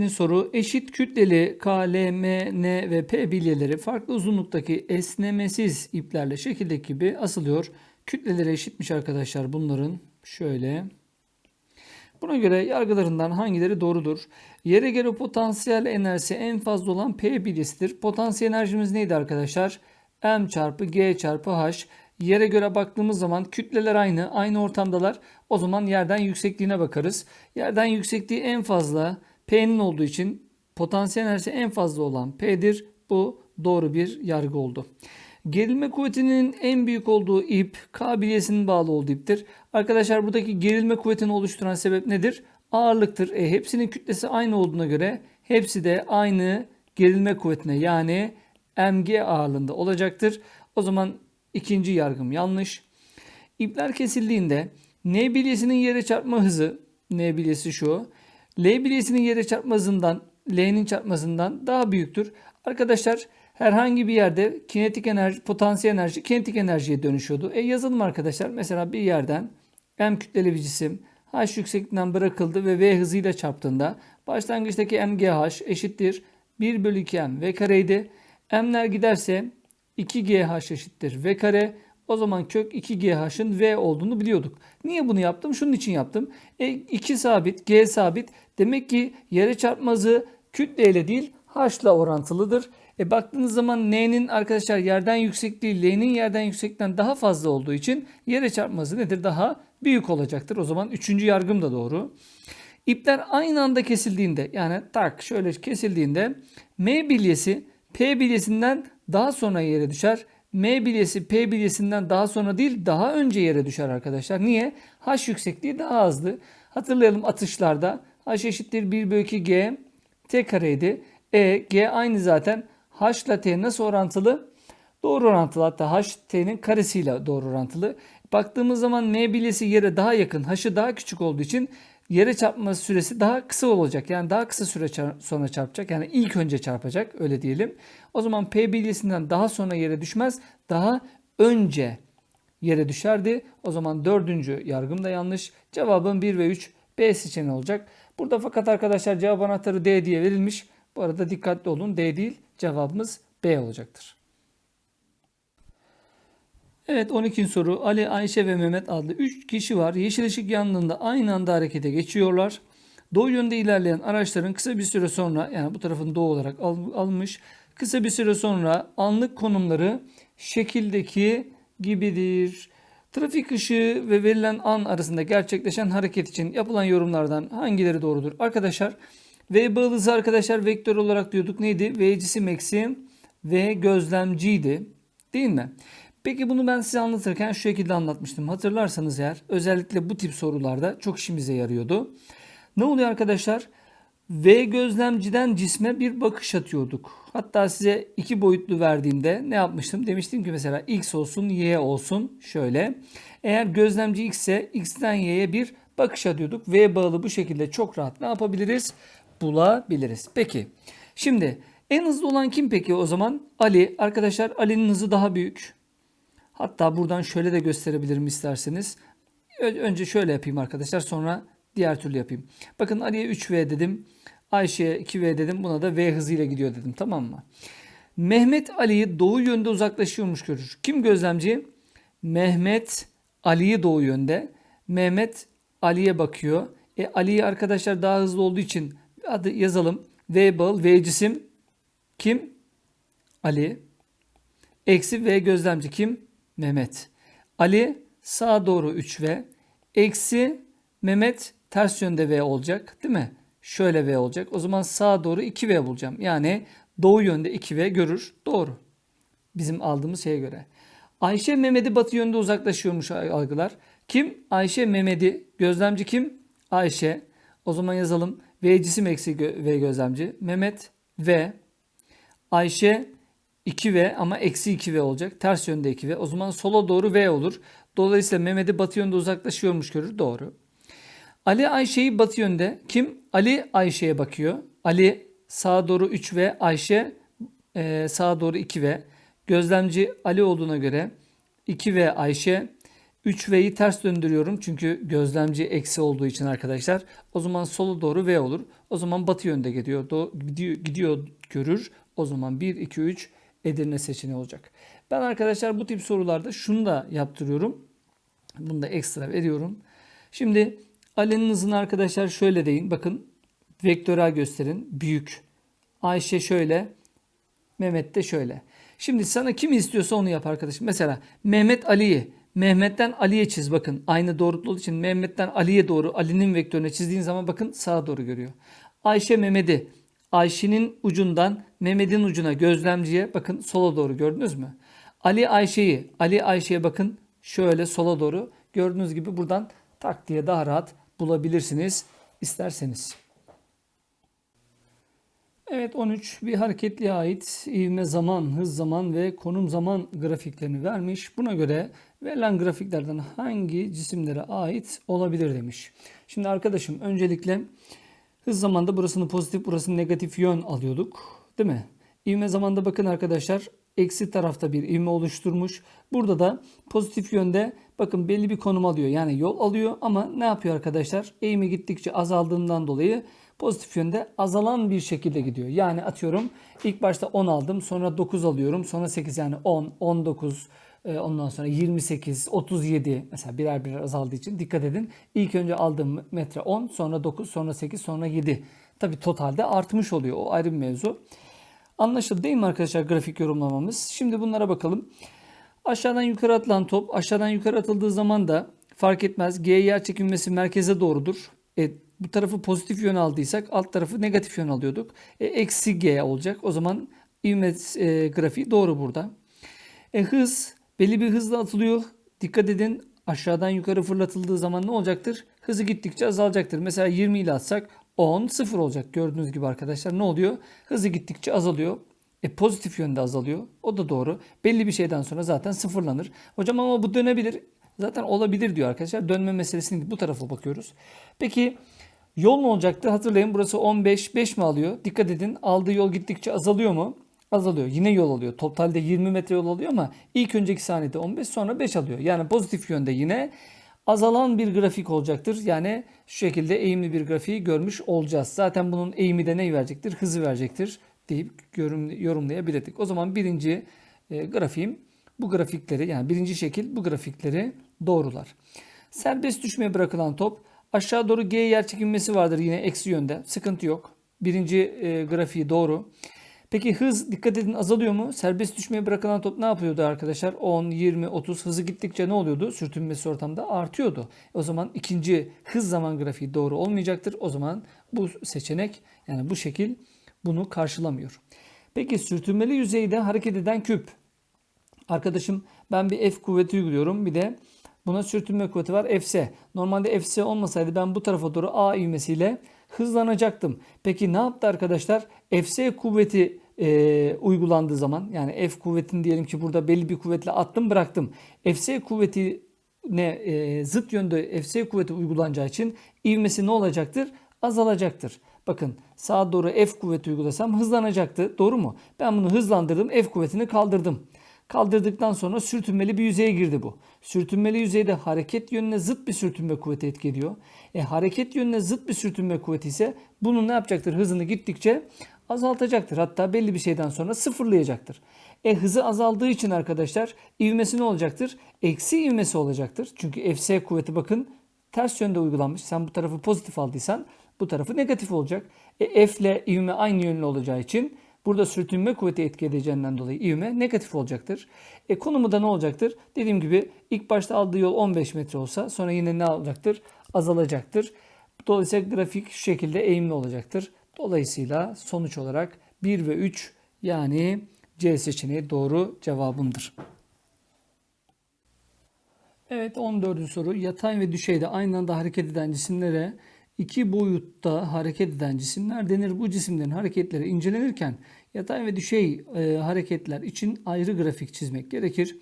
11. soru eşit kütleli K, L, M, N ve P bilyeleri farklı uzunluktaki esnemesiz iplerle şekildeki gibi asılıyor. Kütleleri eşitmiş arkadaşlar bunların. Şöyle. Buna göre yargılarından hangileri doğrudur? Yere göre potansiyel enerjisi en fazla olan P bilyesidir. Potansiyel enerjimiz neydi arkadaşlar? M çarpı G çarpı H. Yere göre baktığımız zaman kütleler aynı, aynı ortamdalar. O zaman yerden yüksekliğine bakarız. Yerden yüksekliği en fazla P'nin olduğu için potansiyel enerjisi en fazla olan P'dir. Bu doğru bir yargı oldu. Gerilme kuvvetinin en büyük olduğu ip K bilyesinin bağlı olduğu iptir. Arkadaşlar buradaki gerilme kuvvetini oluşturan sebep nedir? Ağırlıktır. E, hepsinin kütlesi aynı olduğuna göre hepsi de aynı gerilme kuvvetine yani mg ağırlığında olacaktır. O zaman ikinci yargım yanlış. İpler kesildiğinde N bilyesinin yere çarpma hızı N bilyesi şu. L bilyesinin yere çarpma hızından L'nin çarpma hızından daha büyüktür. Arkadaşlar herhangi bir yerde kinetik enerji, potansiyel enerji kinetik enerjiye dönüşüyordu. E yazalım arkadaşlar. Mesela bir yerden M kütleli bir cisim H yüksekliğinden bırakıldı ve V hızıyla çarptığında başlangıçtaki MGH eşittir 1 bölü 2 M V kareydi. M'ler giderse 2GH eşittir V kare. O zaman kök 2GH'ın V olduğunu biliyorduk. Niye bunu yaptım? Şunun için yaptım. E, 2 sabit, G sabit. Demek ki yere çarpma hızı kütleyle değil H ile orantılıdır. E baktığınız zaman N'nin arkadaşlar yerden yüksekliği L'nin yerden yüksekliğinden daha fazla olduğu için yere çarpma hızı nedir? Daha büyük olacaktır. O zaman üçüncü yargım da doğru. İpler aynı anda kesildiğinde yani tak şöyle kesildiğinde M bilyesi P bilyesinden daha sonra yere düşer. M bilyesi P bilyesinden daha sonra değil daha önce yere düşer arkadaşlar. Niye? H yüksekliği daha azdı. Hatırlayalım atışlarda H eşittir 1 bölü 2 G T kareydi. E, G aynı zaten. H ile T nasıl orantılı? Doğru orantılı. Hatta H T'nin karesiyle doğru orantılı. Baktığımız zaman M bilyesi yere daha yakın. H'ı daha küçük olduğu için yere çarpma süresi daha kısa olacak. Yani daha kısa süre sonra çarpacak. Yani ilk önce çarpacak öyle diyelim. O zaman P bilyesinden daha sonra yere düşmez. Daha önce yere düşerdi. O zaman dördüncü yargım da yanlış. Cevabım 1 ve 3 B seçeneği olacak. Burada fakat arkadaşlar cevap anahtarı D diye verilmiş. Bu arada dikkatli olun. D değil. Cevabımız B olacaktır. Evet 12. soru. Ali, Ayşe ve Mehmet adlı 3 kişi var. Yeşil ışık yandığında aynı anda harekete geçiyorlar. Doğu yönde ilerleyen araçların kısa bir süre sonra yani bu tarafın doğu olarak al, almış. Kısa bir süre sonra anlık konumları şekildeki gibidir. Trafik ışığı ve verilen an arasında gerçekleşen hareket için yapılan yorumlardan hangileri doğrudur? Arkadaşlar V bağlı hızı arkadaşlar vektör olarak diyorduk. Neydi? V cisim eksi V gözlemciydi. Değil mi? Peki bunu ben size anlatırken şu şekilde anlatmıştım. Hatırlarsanız eğer özellikle bu tip sorularda çok işimize yarıyordu. Ne oluyor arkadaşlar? V gözlemciden cisme bir bakış atıyorduk. Hatta size iki boyutlu verdiğimde ne yapmıştım? Demiştim ki mesela x olsun y olsun şöyle. Eğer gözlemci x ise x'ten y'ye bir bakış atıyorduk. V bağlı bu şekilde çok rahat ne yapabiliriz? Bulabiliriz. Peki şimdi en hızlı olan kim peki o zaman? Ali. Arkadaşlar Ali'nin hızı daha büyük. Hatta buradan şöyle de gösterebilirim isterseniz. Önce şöyle yapayım arkadaşlar sonra diğer türlü yapayım. Bakın Ali'ye 3V dedim. Ayşe'ye 2V dedim. Buna da V hızıyla gidiyor dedim. Tamam mı? Mehmet Ali'yi doğu yönde uzaklaşıyormuş görür. Kim gözlemci? Mehmet Ali'yi doğu yönde. Mehmet Ali'ye bakıyor. E, Ali'yi arkadaşlar daha hızlı olduğu için adı yazalım. V bağıl V cisim kim? Ali. Eksi V gözlemci kim? Mehmet. Ali sağa doğru 3V. Eksi Mehmet ters yönde V olacak değil mi? Şöyle V olacak. O zaman sağa doğru 2V bulacağım. Yani doğu yönde 2V görür. Doğru. Bizim aldığımız şeye göre. Ayşe Mehmet'i batı yönde uzaklaşıyormuş algılar. Kim? Ayşe Mehmet'i. Gözlemci kim? Ayşe. O zaman yazalım. V cisim eksi V gözlemci. Mehmet V. Ayşe 2V ama eksi 2V olacak. Ters yönde 2V. O zaman sola doğru V olur. Dolayısıyla Mehmet'i batı yönde uzaklaşıyormuş görür. Doğru. Ali Ayşe'yi batı yönde. Kim? Ali Ayşe'ye bakıyor. Ali sağa doğru 3V. Ayşe e, sağa doğru 2V. Gözlemci Ali olduğuna göre 2V Ayşe 3V'yi ters döndürüyorum çünkü gözlemci eksi olduğu için arkadaşlar. O zaman sola doğru V olur. O zaman batı yönde gidiyor. Gidiyor, gidiyor görür. O zaman 1, 2, 3 Edirne seçeneği olacak. Ben arkadaşlar bu tip sorularda şunu da yaptırıyorum. Bunu da ekstra veriyorum. Şimdi Ali'nin hızını arkadaşlar şöyle deyin. Bakın vektörel gösterin. Büyük. Ayşe şöyle. Mehmet de şöyle. Şimdi sana kim istiyorsa onu yap arkadaşım. Mesela Mehmet Ali'yi Mehmet'ten Ali'ye çiz bakın. Aynı doğrultuda olduğu için Mehmet'ten Ali'ye doğru Ali'nin vektörüne çizdiğin zaman bakın sağa doğru görüyor. Ayşe Mehmet'i Ayşe'nin ucundan Mehmet'in ucuna gözlemciye bakın sola doğru gördünüz mü? Ali Ayşe'yi Ali Ayşe'ye bakın şöyle sola doğru gördüğünüz gibi buradan tak diye daha rahat bulabilirsiniz isterseniz. Evet 13 bir hareketliğe ait ivme zaman, hız zaman ve konum zaman grafiklerini vermiş. Buna göre verilen grafiklerden hangi cisimlere ait olabilir demiş. Şimdi arkadaşım öncelikle hız zamanda burasını pozitif burasını negatif yön alıyorduk. Değil mi? İvme zamanda bakın arkadaşlar eksi tarafta bir ivme oluşturmuş. Burada da pozitif yönde bakın belli bir konum alıyor. Yani yol alıyor ama ne yapıyor arkadaşlar? Eğimi gittikçe azaldığından dolayı pozitif yönde azalan bir şekilde gidiyor. Yani atıyorum ilk başta 10 aldım sonra 9 alıyorum sonra 8 yani 10, 19 e, ondan sonra 28, 37 mesela birer birer azaldığı için dikkat edin. İlk önce aldığım metre 10 sonra 9 sonra 8 sonra 7. Tabi totalde artmış oluyor o ayrı bir mevzu. Anlaşıldı değil mi arkadaşlar grafik yorumlamamız? Şimdi bunlara bakalım. Aşağıdan yukarı atılan top aşağıdan yukarı atıldığı zaman da fark etmez. G yer çekilmesi merkeze doğrudur. E, bu tarafı pozitif yön aldıysak alt tarafı negatif yön alıyorduk. E, eksi G olacak. O zaman ivme e, grafiği doğru burada. E, hız belli bir hızla atılıyor. Dikkat edin aşağıdan yukarı fırlatıldığı zaman ne olacaktır? Hızı gittikçe azalacaktır. Mesela 20 ile atsak 10 0 olacak. Gördüğünüz gibi arkadaşlar ne oluyor? Hızı gittikçe azalıyor. E pozitif yönde azalıyor. O da doğru. Belli bir şeyden sonra zaten sıfırlanır. Hocam ama bu dönebilir. Zaten olabilir diyor arkadaşlar. Dönme meselesini bu tarafa bakıyoruz. Peki yol ne olacaktı? Hatırlayın burası 15 5 mi alıyor? Dikkat edin aldığı yol gittikçe azalıyor mu? Azalıyor. Yine yol alıyor. Totalde 20 metre yol alıyor ama ilk önceki saniyede 15 sonra 5 alıyor. Yani pozitif yönde yine azalan bir grafik olacaktır. Yani şu şekilde eğimli bir grafiği görmüş olacağız. Zaten bunun eğimi de neyi verecektir? Hızı verecektir deyip yorum, yorumlayabilirdik. O zaman birinci e, grafiğim bu grafikleri yani birinci şekil bu grafikleri doğrular. Serbest düşmeye bırakılan top aşağı doğru G yer çekilmesi vardır yine eksi yönde. Sıkıntı yok. Birinci e, grafiği doğru. Peki hız dikkat edin azalıyor mu? Serbest düşmeye bırakılan top ne yapıyordu arkadaşlar? 10, 20, 30 hızı gittikçe ne oluyordu? Sürtünmesi ortamda artıyordu. O zaman ikinci hız zaman grafiği doğru olmayacaktır. O zaman bu seçenek yani bu şekil bunu karşılamıyor. Peki sürtünmeli yüzeyde hareket eden küp. Arkadaşım ben bir F kuvveti uyguluyorum. Bir de buna sürtünme kuvveti var Fs. Normalde Fs olmasaydı ben bu tarafa doğru A ivmesiyle hızlanacaktım. Peki ne yaptı arkadaşlar? Fs kuvveti e, uygulandığı zaman yani F kuvvetini diyelim ki burada belli bir kuvvetle attım bıraktım. Fs kuvveti ne e, zıt yönde Fs kuvveti uygulanacağı için ivmesi ne olacaktır? Azalacaktır. Bakın sağa doğru F kuvveti uygulasam hızlanacaktı. Doğru mu? Ben bunu hızlandırdım. F kuvvetini kaldırdım. Kaldırdıktan sonra sürtünmeli bir yüzeye girdi bu. Sürtünmeli yüzeyde hareket yönüne zıt bir sürtünme kuvveti etki ediyor. E, hareket yönüne zıt bir sürtünme kuvveti ise bunun ne yapacaktır? Hızını gittikçe azaltacaktır. Hatta belli bir şeyden sonra sıfırlayacaktır. E hızı azaldığı için arkadaşlar ivmesi ne olacaktır? Eksi ivmesi olacaktır. Çünkü Fs kuvveti bakın ters yönde uygulanmış. Sen bu tarafı pozitif aldıysan bu tarafı negatif olacak. E, F ile ivme aynı yönlü olacağı için burada sürtünme kuvveti etki edeceğinden dolayı ivme negatif olacaktır. E, konumu da ne olacaktır? Dediğim gibi ilk başta aldığı yol 15 metre olsa sonra yine ne olacaktır? Azalacaktır. Dolayısıyla grafik şu şekilde eğimli olacaktır. Dolayısıyla sonuç olarak 1 ve 3 yani C seçeneği doğru cevabımdır. Evet 14. soru. Yatay ve düşeyde aynı anda hareket eden cisimlere iki boyutta hareket eden cisimler denir. Bu cisimlerin hareketleri incelenirken yatay ve düşey e, hareketler için ayrı grafik çizmek gerekir.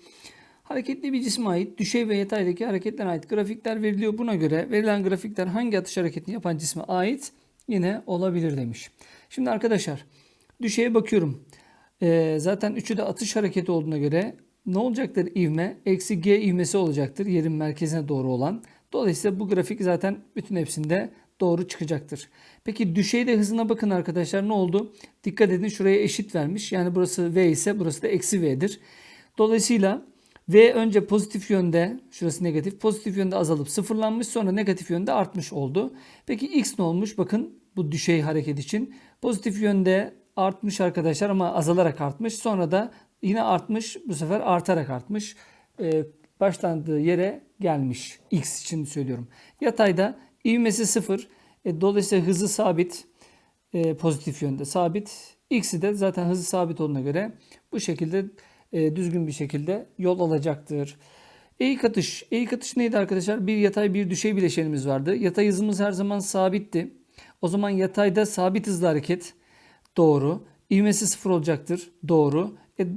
Hareketli bir cisme ait düşey ve yataydaki hareketlere ait grafikler veriliyor. Buna göre verilen grafikler hangi atış hareketini yapan cisme ait yine olabilir demiş. Şimdi arkadaşlar düşeye bakıyorum. E, zaten üçü de atış hareketi olduğuna göre ne olacaktır ivme? Eksi g ivmesi olacaktır yerin merkezine doğru olan. Dolayısıyla bu grafik zaten bütün hepsinde doğru çıkacaktır. Peki düşeyde hızına bakın arkadaşlar ne oldu? Dikkat edin şuraya eşit vermiş. Yani burası v ise burası da eksi v'dir. Dolayısıyla v önce pozitif yönde, şurası negatif, pozitif yönde azalıp sıfırlanmış sonra negatif yönde artmış oldu. Peki x ne olmuş? Bakın bu düşey hareket için. Pozitif yönde artmış arkadaşlar ama azalarak artmış. Sonra da yine artmış. Bu sefer artarak artmış. Ee, başlandığı yere gelmiş. X için söylüyorum. Yatayda ivmesi sıfır. E, dolayısıyla hızı sabit. E, pozitif yönde sabit. X'i de zaten hızı sabit olduğuna göre bu şekilde e, düzgün bir şekilde yol alacaktır. Eğik atış. Eğik atış neydi arkadaşlar? Bir yatay bir düşey bileşenimiz vardı. Yatay hızımız her zaman sabitti. O zaman yatayda sabit hızlı hareket doğru. İvmesi sıfır olacaktır. Doğru. E,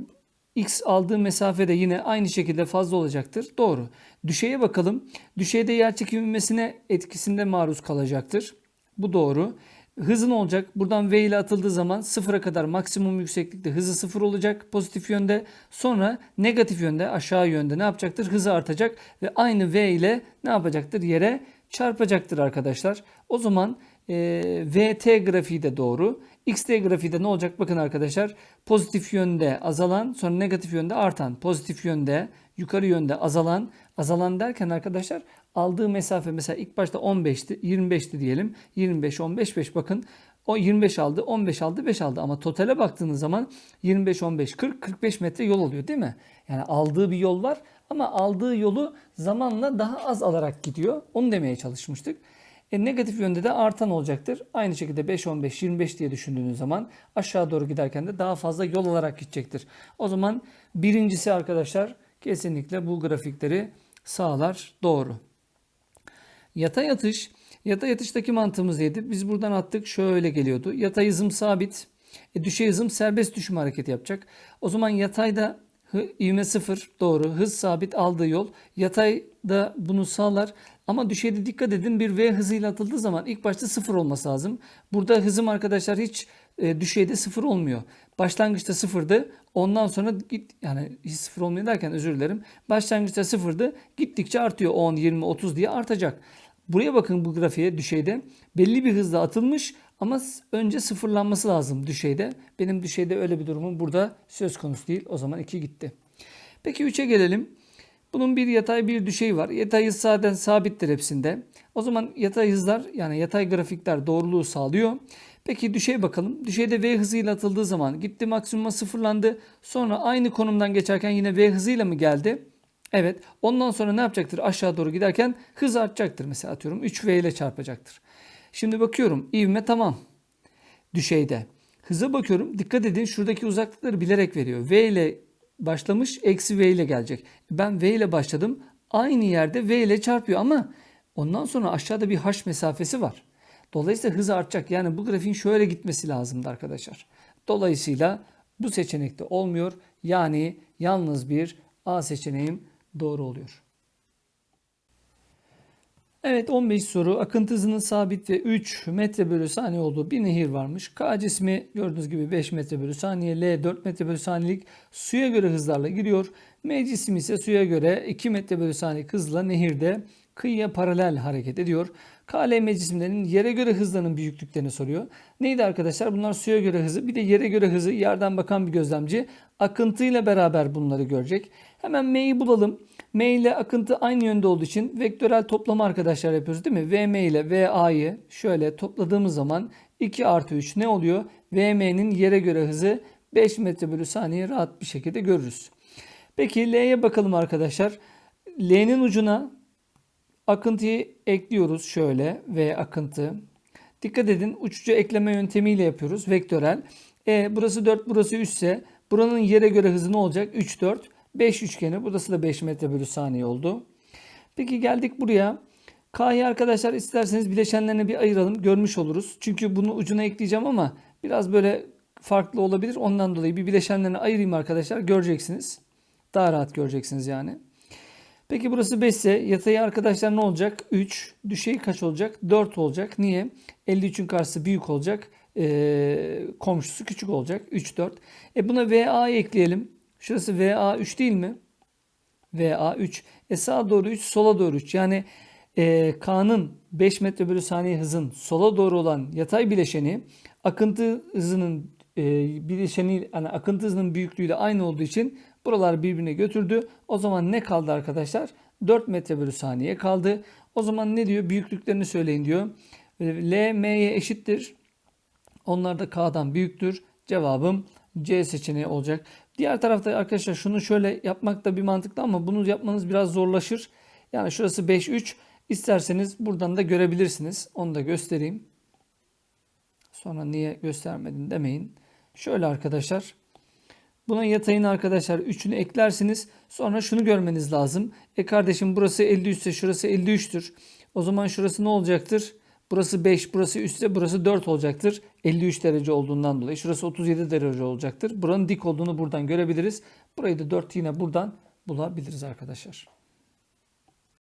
X aldığı mesafe de yine aynı şekilde fazla olacaktır. Doğru. Düşeye bakalım. Düşeyde yer çekimi ivmesine etkisinde maruz kalacaktır. Bu doğru. Hızı ne olacak? Buradan V ile atıldığı zaman sıfıra kadar maksimum yükseklikte hızı sıfır olacak pozitif yönde. Sonra negatif yönde aşağı yönde ne yapacaktır? Hızı artacak ve aynı V ile ne yapacaktır? Yere çarpacaktır arkadaşlar. O zaman e, VT grafiği de doğru. XT grafiği de ne olacak? Bakın arkadaşlar pozitif yönde azalan sonra negatif yönde artan. Pozitif yönde yukarı yönde azalan. Azalan derken arkadaşlar aldığı mesafe mesela ilk başta 15'ti 25'ti diyelim. 25 15 5 bakın o 25 aldı 15 aldı 5 aldı ama totale baktığınız zaman 25 15 40 45 metre yol oluyor değil mi? Yani aldığı bir yol var ama aldığı yolu zamanla daha az alarak gidiyor. Onu demeye çalışmıştık. E, negatif yönde de artan olacaktır. Aynı şekilde 5, 15, 25 diye düşündüğünüz zaman aşağı doğru giderken de daha fazla yol alarak gidecektir. O zaman birincisi arkadaşlar kesinlikle bu grafikleri sağlar. Doğru. Yatay atış. Yatay atıştaki mantığımız neydi? Biz buradan attık şöyle geliyordu. Yatay hızım sabit. E, düşey hızım serbest düşme hareketi yapacak. O zaman yatayda ivme sıfır doğru. Hız sabit aldığı yol. Yatayda bunu sağlar. Ama düşeyde dikkat edin bir V hızıyla atıldığı zaman ilk başta sıfır olması lazım. Burada hızım arkadaşlar hiç e, düşeyde sıfır olmuyor. Başlangıçta sıfırdı. Ondan sonra git yani hiç sıfır olmuyor derken özür dilerim. Başlangıçta sıfırdı. Gittikçe artıyor 10, 20, 30 diye artacak. Buraya bakın bu grafiğe düşeyde. Belli bir hızla atılmış ama önce sıfırlanması lazım düşeyde. Benim düşeyde öyle bir durumum burada söz konusu değil. O zaman 2 gitti. Peki 3'e gelelim. Bunun bir yatay bir düşey var. Yatay hız zaten sabittir hepsinde. O zaman yatay hızlar yani yatay grafikler doğruluğu sağlıyor. Peki düşey bakalım. Düşeyde V hızıyla atıldığı zaman gitti maksimuma sıfırlandı. Sonra aynı konumdan geçerken yine V hızıyla mı geldi? Evet. Ondan sonra ne yapacaktır? Aşağı doğru giderken hız artacaktır. Mesela atıyorum 3V ile çarpacaktır. Şimdi bakıyorum. ivme tamam. Düşeyde. Hıza bakıyorum. Dikkat edin şuradaki uzaklıkları bilerek veriyor. V ile başlamış eksi V ile gelecek. Ben V ile başladım. Aynı yerde V ile çarpıyor ama ondan sonra aşağıda bir H mesafesi var. Dolayısıyla hız artacak. Yani bu grafiğin şöyle gitmesi lazımdı arkadaşlar. Dolayısıyla bu seçenekte olmuyor. Yani yalnız bir A seçeneğim doğru oluyor. Evet 15 soru. Akıntı hızının sabit ve 3 metre bölü saniye olduğu bir nehir varmış. K cismi gördüğünüz gibi 5 metre bölü saniye, L 4 metre bölü saniyelik suya göre hızlarla giriyor. M cismi ise suya göre 2 metre bölü saniye hızla nehirde kıyıya paralel hareket ediyor. KLM cisimlerinin yere göre hızlarının büyüklüklerini soruyor. Neydi arkadaşlar? Bunlar suya göre hızı. Bir de yere göre hızı yerden bakan bir gözlemci akıntıyla beraber bunları görecek. Hemen M'yi bulalım. M ile akıntı aynı yönde olduğu için vektörel toplama arkadaşlar yapıyoruz değil mi? VM ile VA'yı şöyle topladığımız zaman 2 artı 3 ne oluyor? VM'nin yere göre hızı 5 metre bölü saniye rahat bir şekilde görürüz. Peki L'ye bakalım arkadaşlar. L'nin ucuna akıntıyı ekliyoruz şöyle V akıntı. Dikkat edin uçucu ekleme yöntemiyle yapıyoruz vektörel. E, burası 4 burası 3 ise buranın yere göre hızı ne olacak? 3 4 5 üçgeni. Burası da 5 metre bölü saniye oldu. Peki geldik buraya. K'yı arkadaşlar isterseniz bileşenlerine bir ayıralım. Görmüş oluruz. Çünkü bunu ucuna ekleyeceğim ama biraz böyle farklı olabilir. Ondan dolayı bir bileşenlerine ayırayım arkadaşlar. Göreceksiniz. Daha rahat göreceksiniz yani. Peki burası 5 ise yatayı arkadaşlar ne olacak? 3. Düşey kaç olacak? 4 olacak. Niye? 53'ün karşısı büyük olacak. Ee, komşusu küçük olacak. 3, 4. E buna VA ekleyelim. Şurası VA 3 değil mi? VA 3. E sağa doğru 3, sola doğru 3. Yani e, K'nın 5 metre bölü saniye hızın sola doğru olan yatay bileşeni akıntı hızının e, bileşeni yani akıntı hızının büyüklüğüyle aynı olduğu için buralar birbirine götürdü. O zaman ne kaldı arkadaşlar? 4 metre bölü saniye kaldı. O zaman ne diyor? Büyüklüklerini söyleyin diyor. L M'ye eşittir. Onlar da K'dan büyüktür. Cevabım C seçeneği olacak. Diğer tarafta arkadaşlar şunu şöyle yapmak da bir mantıklı ama bunu yapmanız biraz zorlaşır. Yani şurası 5 3. İsterseniz buradan da görebilirsiniz. Onu da göstereyim. Sonra niye göstermedin demeyin. Şöyle arkadaşlar. Buna yatayın arkadaşlar 3'ünü eklersiniz. Sonra şunu görmeniz lazım. E kardeşim burası 53 ise şurası 53'tür. O zaman şurası ne olacaktır? Burası 5, burası üstte, burası 4 olacaktır. 53 derece olduğundan dolayı. Şurası 37 derece olacaktır. Buranın dik olduğunu buradan görebiliriz. Burayı da 4 yine buradan bulabiliriz arkadaşlar.